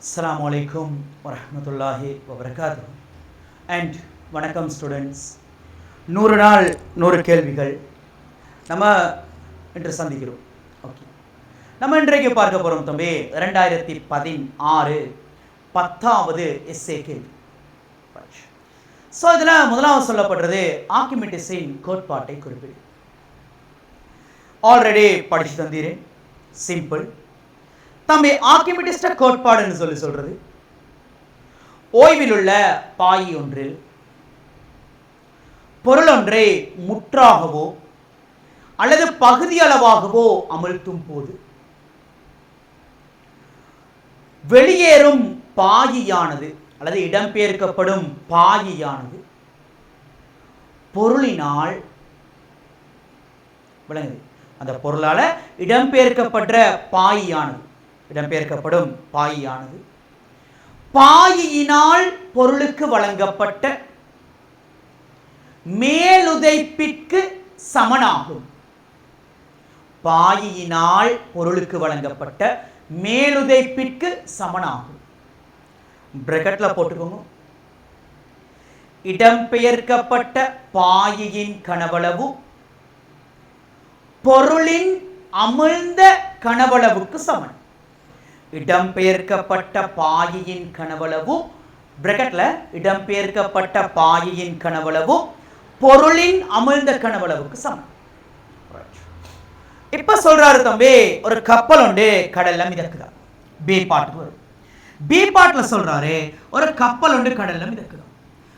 அஸ்லாம் வலைக்கும் வரமத்துல்லாஹி வபரகாத்து அண்ட் வணக்கம் ஸ்டூடெண்ட்ஸ் நூறு நாள் நூறு கேள்விகள் நம்ம இன்று சந்திக்கிறோம். ஓகே நம்ம இன்றைக்கு பார்க்க போகிறோம் தம்பி ரெண்டாயிரத்தி பதினாறு பத்தாவது எஸ்ஏ கேள்வி. ஸோ இதில் முதலாவது சொல்லப்படுறது ஆக்குமெண்டிஸின் கோட்பாட்டை குறிப்பிடு. ஆல்ரெடி படிச்சு தந்தீரேன். சிம்பிள் தம்பி ஆர்கிமிடிஸ்ட கோட்பாடுன்னு சொல்லி சொல்றது. ஓய்வில் உள்ள பாய் ஒன்றில் பொருள் ஒன்றை முற்றாகவோ அல்லது பகுதியளவாகவோ அமழ்த்தும் போது வெளியேறும் பாயியானது அல்லது இடம்பெயர்க்கப்படும் பாயியானது பொருளினால் விளங்குது. அந்த பொருளால இடம்பெயர்க்கப்பட்ட பாயியானது. இடம்பெயர்க்கப்படும் பாயியானது. பாயியினால் பொருளுக்கு வழங்கப்பட்ட மேலுதைப்பிற்கு சமனாகும். பாயியினால் பொருளுக்கு வழங்கப்பட்ட மேலுதைப்பிற்கு சமனாகும். பிரக்கெட்ல போட்டுக்கோங்க. இடம்பெயர்க்கப்பட்ட பாயியின் கனவளவு பொருளின் அமிழ்ந்த கனவளவுக்கு சமன். இடம்பெயர்க்கப்பட்ட பாயியின் கனவளவும் பிரக்கெட்ல இடம்பெயர்க்கப்பட்ட பாயியின் கனவளவும் பொருளின் அமிழ்ந்த கனவளவுக்கு சமம். இப்ப சொல்றாரு தம்பி ஒரு கப்பல் உண்டு கடல்ல மிதக்குதா? பி பாட்டு வரும். பி பாட்டுல சொல்றாரு ஒரு கப்பல் உண்டு கடல்ல மிதக்குதா?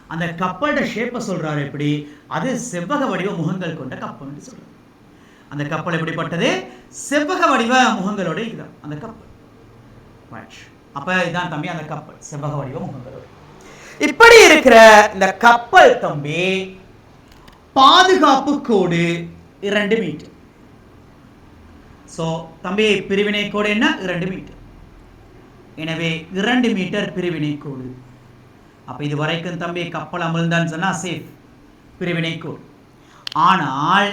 அந்த கப்பலோட ஷேப்பை சொல்றாரு எப்படி? அது செவ்வக வடிவ முகங்கள் கொண்ட கப்பல் சொல்றாரு. அந்த கப்பல் எப்படிப்பட்டது? செவ்வக வடிவ முகங்களோட இதுதான் அந்த கப்பல். அப்ப இதான் தம்பி அந்த கப்பல். செவ்வக வடிவம் இப்படி இருக்கிற இந்த கப்பல் தம்பி பாதுகாப்பு கோடு இரண்டு மீட்டர் சோ தம்பி பிரிவினை கோடு என்ன? இரண்டு மீட்டர் எனவே இரண்டு மீட்டர் பிரிவினை கோடு. அப்ப இது வரைக்கும் தம்பி கப்பல் அமிழ்ந்தான்னு சொன்னா சேஃப் பிரிவினை கோடு. ஆனால்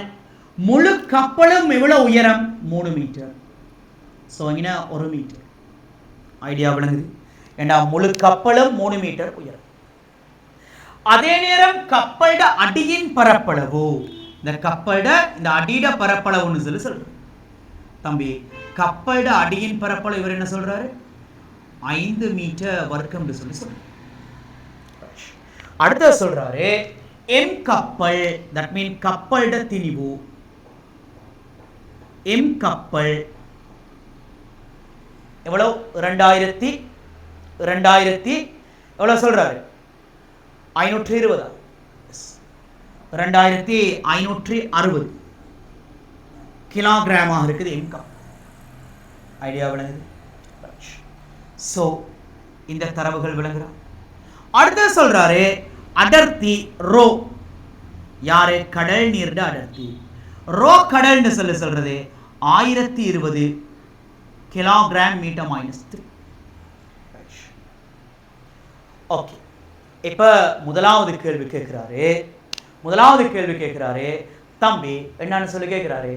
முழு கப்பலும் எவ்வளவு உயரம்? மூணு மீட்டர் ஸோ இங்கே ஒரு மீட்டர் ஐடியா விளங்குது ஏன்னா முழு கப்பலும் மூணு மீட்டர் உயரம். அதே நேரம் கப்பலோட அடியின் பரப்பளவு. இந்த கப்பலோட இந்த அடியிட பரப்பளவுன்னு சொல்லி சொல்றோம் தம்பி கப்பலோட அடியின் பரப்பளவு இவர் என்ன சொல்றாரு? ஐந்து மீட்டர் வர்க்கம்னு சொல்லி சொல்றாரு. அடுத்த சொல்றாரு எம் கப்பல் தட் மீன் கப்பலோட திணிவு. எம் கப்பல் எவ்வளோ ரெண்டாயிரத்தி ரெண்டாயிரத்தி எவ்வளோ சொல்றாரு? ஐநூற்றி இருபதா ரெண்டாயிரத்தி ஐநூற்றி அறுபது கிலோகிராமாக இருக்குது இன்கம் ஐடியா விளங்குது? ஸோ இந்த தரவுகள் விளங்குறா அடுத்து சொல்றாரு அடர்த்தி ரோ. யாரு? கடல் நீர்ட அடர்த்தி. ரோ கடல்னு சொல்லி சொல்றது ஆயிரத்தி இருபது kilogram metre minus three okay இப்போ முதலாவது கேள்வி கேட்குறாரு. முதலாவது கேள்வி கேட்குறாரு. தம்பி என்னன்னு சொல்லி கேட்குறாரு.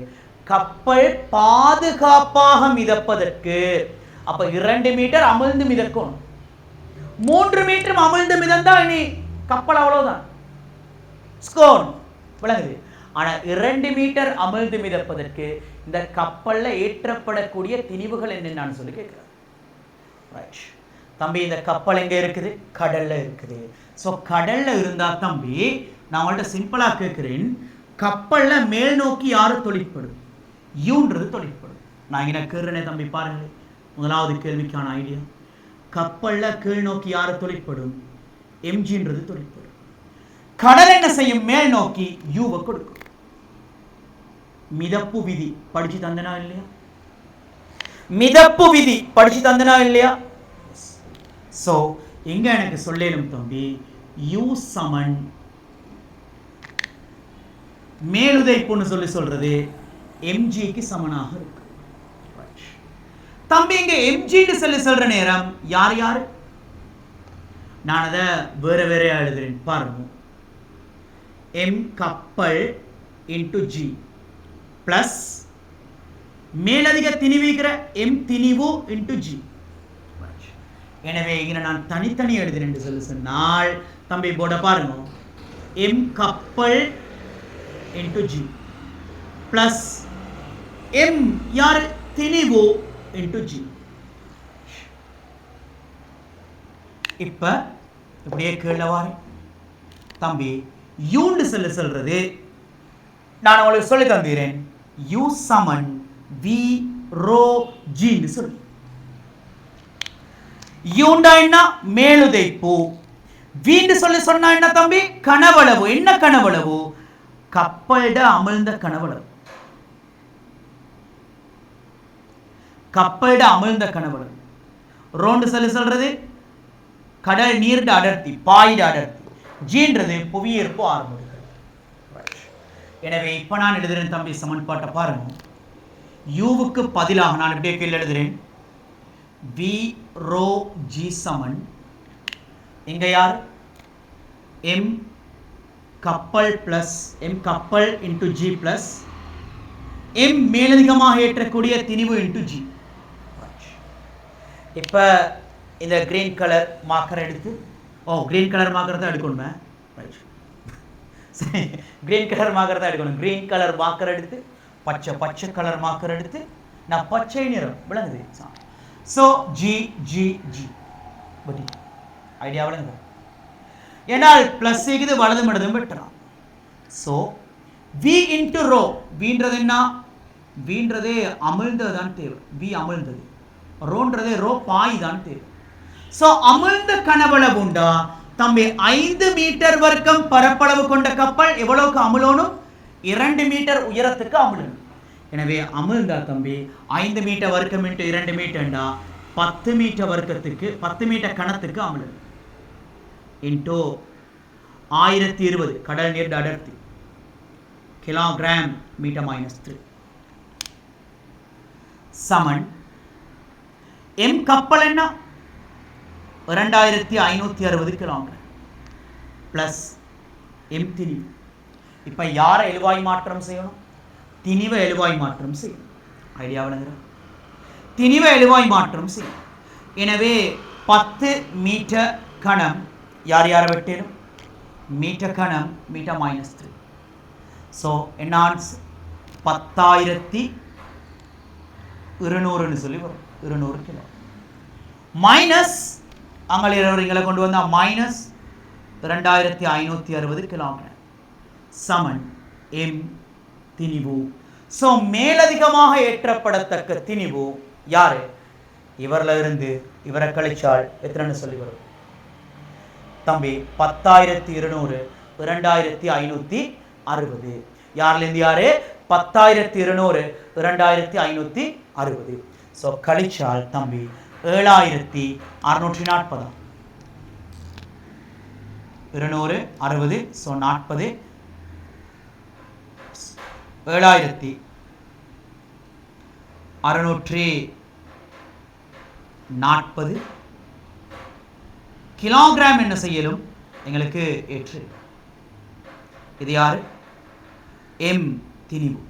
கப்பல் பாதுகாப்பாக மிதப்பதற்கு அப்ப இரண்டு மீட்டர் அமிழ்ந்து மிதக்கும் மூன்று மீட்டர் அமிழ்ந்து மிதந்தா இனி கப்பல் அவ்வளவுதான். ஸ்கோன் விளங்குது. ஆனா இரண்டு மீட்டர் அமிழ்ந்து மிதப்பதற்கு இந்த கப்பல்ல ஏற்றப்படக்கூடிய திணிவுகள் என்னென்னு நான் சொல்லி கேட்கிறேன் ரைட் தம்பி இந்த கப்பல் எங்க இருக்குது? கடல்ல இருக்குது. ஸோ கடல்ல இருந்தா தம்பி நான் உங்கள்கிட்ட சிம்பிளா கேட்கிறேன் கப்பல்ல மேல் நோக்கி யாரு தொழிற்படும்? யூன்றது தொழிற்படும். நான் இங்கே கேட்கிறேனே தம்பி பாருங்க முதலாவது கேள்விக்கான ஐடியா கப்பல்ல கீழ் நோக்கி யாரு தொழிற்படும்? எம்ஜின்றது தொழிற்படும். கடல் என்ன செய்யும்? மேல் நோக்கி யூவை கொடுக்கும். மிதப்பு விதி. படிச்சு தந்தனா இல்லையா? மிதப்பு விதி. படிச்சு தந்தனா இல்லையா? சோ எங்க எனக்கு சொல்லேனும் தம்பி யூ சமன். மேலுதைப்புன்னு சொல்லி சொல்றது எம்ஜிக்கு சமனாக இருக்கு. தம்பி இங்க எம்ஜின்னு சொல்லி சொல்ற நேரம் யார் யார்? நான் அதை வேற வேற எழுதுறேன். பாருங்க. எம் கப்பல் இன்டு ஜி பிளஸ் மேலதிக திணிவுகிற எம் திணிவு இன்டு ஜி எனவே இங்கே நான் தனித்தனி எழுதுறேன் என்று சொல்லி சொன்னால் தம்பி போட பாருங்க. எம் கப்பல் இன்டு ஜி பிளஸ் எம் யார்? திணிவு இன்டு ஜி இப்ப இப்படியே கீழே தம்பி யூன்னு சொல்லி சொல்றது நான் உங்களுக்கு சொல்லி தந்துகிறேன் யூ சமன் வி ரோ ஜின்னு சொல்லு. யூண்டா என்ன? மேலுதைப்பு. வீண்டு சொல்லி சொன்னா என்ன தம்பி? கனவளவு. என்ன கனவளவு? கப்பலிட அமிழ்ந்த கனவளவு. கப்பலிட அமிழ்ந்த கனவளவு. ரோண்டு சொல்லி சொல்றது? கடல் நீர்ட அடர்த்தி பாயிட அடர்த்தி. ஜீன்றது புவியீர்ப்பு ஆரம்பிக்கிறது எனவே இப்ப நான் எழுதுறேன் தம்பி சமன்பாட்டை பாருங்க. யூவுக்கு பதிலாக நான் இப்படியே கீழே எழுதுறேன். வி ரோ ஜி சமன். இங்க யார்? எம் கப்பல் பிளஸ் எம் கப்பல் இன்டூ ஜி பிளஸ் எம் மேலதிகமாக ஏற்றக்கூடிய திணிவு இன்டூ ஜி இப்போ இந்த கிரீன் கலர் மார்க்கர் எடுத்து ஓ கிரீன் கலர் மார்க்கர் தான் எடுக்கணுமே. ரைட் கிரீன் கலர் மார்க்கர் தான் எடுக்கணும். கிரீன் கலர் மார்க்கர் எடுத்து பச்சை பச்சை கலர் மார்க்கர் எடுத்து நான் பச்சை நிறம் விளங்குது. ஸோ ஜி ஜி ஜி பட்டி. ஐடியா விளங்குது? ஏனால் ப்ளஸ் இது வலது மடதும் வெட்டலாம் ஸோ வி இன்ட்டு ரோ வீன்றது என்ன? வீன்றதே அமிழ்ந்தது தான் தேவை. வி அமிழ்ந்தது. ரோன்றதே ரோ பாய் தான் தேவை. ஸோ அமிழ்ந்த கனவளவுண்டா தம்பி ஐந்து மீட்டர் வர்க்கம் பரப்பளவு கொண்ட கப்பல் எவ்வளவுக்கு அமுலோனும்? இரண்டு மீட்டர் உயரத்துக்கு அமிழணும் எனவே அமிழ்ந்தா தம்பி ஐந்து மீட்டர் வர்க்கம் இன்ட்டு இரண்டு மீட்டர்ண்டா? பத்து மீட்டர் வர்க்கத்துக்கு பத்து மீட்டர் கணத்துக்கு அமிழணும் இன்டோ ஆயிரத்தி இருபது கடல் நீர் அடர்த்தி. கிலோகிராம் மீட்டர் மைனஸ் த்ரீ சமன். எம் கப்பல் என்ன? இரண்டாயிரத்தி ஐநூற்றி அறுபது கிலோமீட்டர் ப்ளஸ் எம் திணிவு இப்போ யாரை எழுவாய் மாற்றம் செய்யணும்? திணிவை எழுவாய் மாற்றம் செய்யணும். ஐடியா விளங்குறா திணிவை எழுவாய் மாற்றம் செய்யணும். எனவே பத்து மீட்டர் கணம் யார் யாரை வெட்டேனும் மீட்டர் கணம் மீட்டர் மைனஸ் த்ரீ ஸோ என்னான்ஸ் பத்தாயிரத்தி இருநூறுன்னு சொல்லி வரும். இருநூறு கிலோ மைனஸ் அங்கே இங்களை கொண்டு வந்தால் மைனஸ் ரெண்டாயிரத்தி ஐநூற்றி அறுபது கிலோமீட்டர் சமன் எம் திணிவு. ஸோ மேலதிகமாக ஏற்றப்படத்தக்க திணிவு யாரு? இவர்ல இருந்து இவரை கழிச்சால் எத்தனைன்னு சொல்லி வரும் தம்பி பத்தாயிரத்தி இருநூறு இரண்டாயிரத்தி ஐநூற்றி அறுபது. யார்லேருந்து யாரு? பத்தாயிரத்தி இருநூறு இரண்டாயிரத்தி ஐநூற்றி அறுபது. ஸோ கழிச்சால் தம்பி ஏழாயிரத்தி அறுநூற்றி நாற்பது. இருநூறு அறுபது ஸோ நாற்பது. ஏழாயிரத்தி அறுநூற்றி நாற்பது. கிலோகிராம் என்ன செய்யலும்? எங்களுக்கு ஏற்று. இது யார்? எம் திணிவு.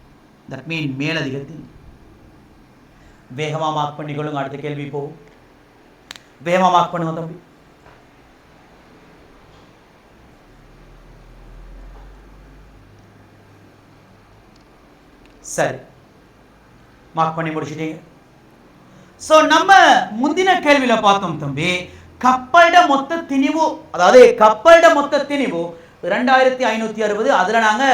தட் மீன் மேலதிக திணிவு வேகமாக மார்க் பண்ணிக்கொள்ளுங்க. அடுத்த கேள்வி போகும் வேகமாக மார்க் பண்ணுங்க தம்பி. சரி. மார்க் பண்ணி முடிச்சிட்டீங்க. ஸோ நம்ம முந்தின கேள்வியில பார்த்தோம் தம்பி. கப்பலிட மொத்த திணிவு அதாவது கப்பலிட மொத்த திணிவு ரெண்டாயிரத்தி ஐநூத்தி அறுபது. அதுல நாங்க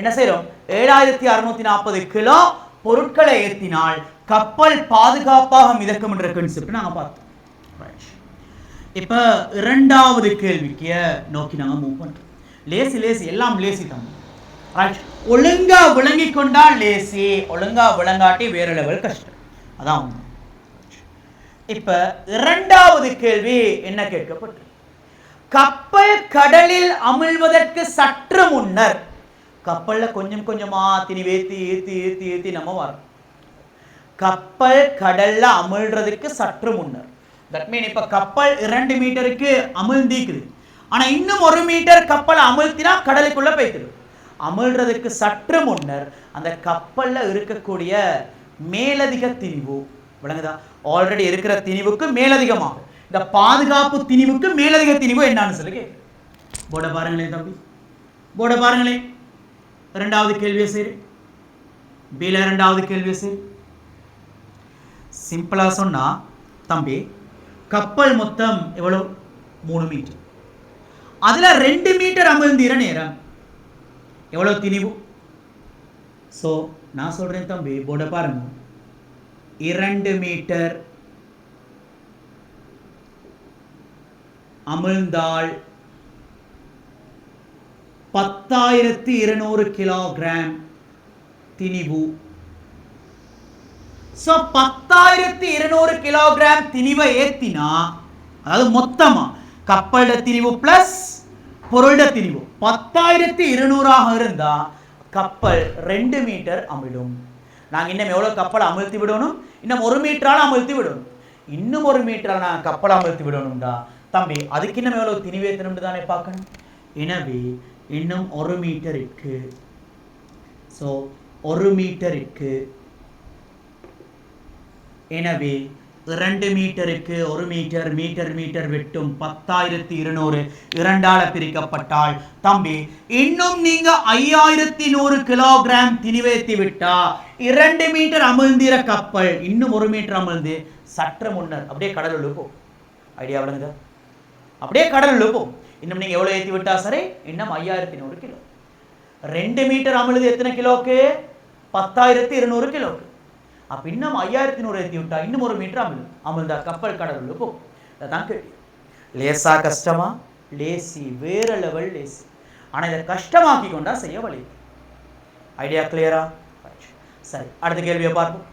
என்ன செய்யறோம் ஏழாயிரத்தி அறுநூத்தி நாற்பது கிலோ பொருட்களை ஏற்றினால் கப்பல் பாதுகாப்பாக மிதக்கும் என்ற கன்செப்ட் நாங்க பார்த்தோம். Right. இப்ப இரண்டாவது கேள்விக்கு நோக்கி நாங்க மூவ் பண்றோம். லேசி லேசி எல்லாம் லேசி தம்பி ஒழுங்கா விளங்கி கொண்டா லேசி ஒழுங்கா விளங்காட்டி வேற லெவல் கஷ்டம். அதான் உண்மை. இப்ப இரண்டாவது கேள்வி என்ன கேட்கப்பட்டு கப்பல் கடலில் அமிழ்வதற்கு சற்று முன்னர் கப்பல்ல கொஞ்சம் கொஞ்சமா திணி ஏத்தி ஏத்தி ஏத்தி ஏத்தி நம்ம வரோம் கப்பல் கடல்ல அமிழ்றதுக்கு சற்று முன்னர். தட் மீன் இப்ப கப்பல் இரண்டு மீட்டருக்கு அமிழ்ந்திக்குது ஆனா இன்னும் ஒரு மீட்டர் கப்பல் அமிழ்த்தினா கடலுக்குள்ள போய்க்குது. அமிழ்றதுக்கு சற்று முன்னர் அந்த கப்பல்ல இருக்கக்கூடிய மேலதிக திணிவு விளங்குதா? ஆல்ரெடி இருக்கிற திணிவுக்கு மேலதிகமாகும். இந்த பாதுகாப்பு திணிவுக்கு மேலதிக திணிவு என்னான்னு சொல்லி போட பாருங்களேன் தம்பி. போட பாருங்களேன் ரெண்டாவது கேள்வியை சரி. பில ரெண்டாவது கேள்வியை சரி. சிம்பிளா சொன்னா தம்பி கப்பல் மொத்தம் எவ்வளவு? மூணு மீட்டர் அதுல ரெண்டு மீட்டர் அமிழ்ந்திர நேரம். எவ்வளவு திணிவு? ஸோ நான் சொல்றேன் தம்பி போட பாருங்க. இரண்டு மீட்டர் அமிழ்ந்தால் பத்தாயிரத்தி இருநூறு கிலோகிராம் திணிவு. ஸோ பத்தாயிரத்தி இருநூறு கிலோகிராம் திணிவை ஏற்றினா அதாவது மொத்தமா கப்பலோட திணிவு பிளஸ் பொருளோட திணிவு பத்தாயிரத்தி இருநூறாக இருந்தா கப்பல் ரெண்டு மீட்டர் அமிழும். நாங்கள் இன்னும் எவ்வளோ கப்பலை அமிழ்த்தி விடணும்? இன்னும் ஒரு மீட்டரால் அமிழ்த்தி விடணும். இன்னும் ஒரு மீட்டரால் நாங்கள் கப்பலை அமிழ்த்தி விடணும்டா. தம்பி அதுக்கு இன்னும் எவ்வளோ திணிவு ஏற்றணும்னு தானே பார்க்கணும்? எனவே இன்னும் ஒரு மீட்டர் இருக்கு. ஸோ ஒரு மீட்டர் இருக்கு. எனவே இரண்டு மீட்டருக்கு ஒரு மீட்டர் மீட்டர் மீட்டர் வெட்டும் பத்தாயிரத்தி இருநூறு. இரண்டால பிரிக்கப்பட்டால் தம்பி இன்னும் நீங்க ஐயாயிரத்தி நூறு கிலோகிராம் திணிவேத்தி விட்டா இரண்டு மீட்டர் அமிழ்ந்திர கப்பல் இன்னும் ஒரு மீட்டர் அமிழ்ந்து சற்று முன்னர் அப்படியே கடல் இழுப்போம் ஐடியா விளங்குதா? அப்படியே கடல் இழுப்போம் இன்னும் நீங்க எவ்வளவு ஏத்தி விட்டா சரி? இன்னும் ஐயாயிரத்தி நூறு கிலோ. ரெண்டு மீட்டர் அமிழ்து எத்தனை கிலோக்கு? பத்தாயிரத்தி இருநூறு கிலோக்கு. அப்போ இன்னும் ஐயாயிரத்தி நூறு ஏற்றி விட்டா இன்னும் ஒரு மீட்டர் அமிழ் அமிழ்ந்தா கப்பல் கடலுள்ள போ அதான் கேள்வி. லேசா கஷ்டமா? லேசி வேற லெவல் லேசி. ஆனால் இதை கஷ்டமாக்கி கொண்டா செய்ய வழி ஐடியா கிளியரா சரி அடுத்த கேள்வியை பார்ப்போம்.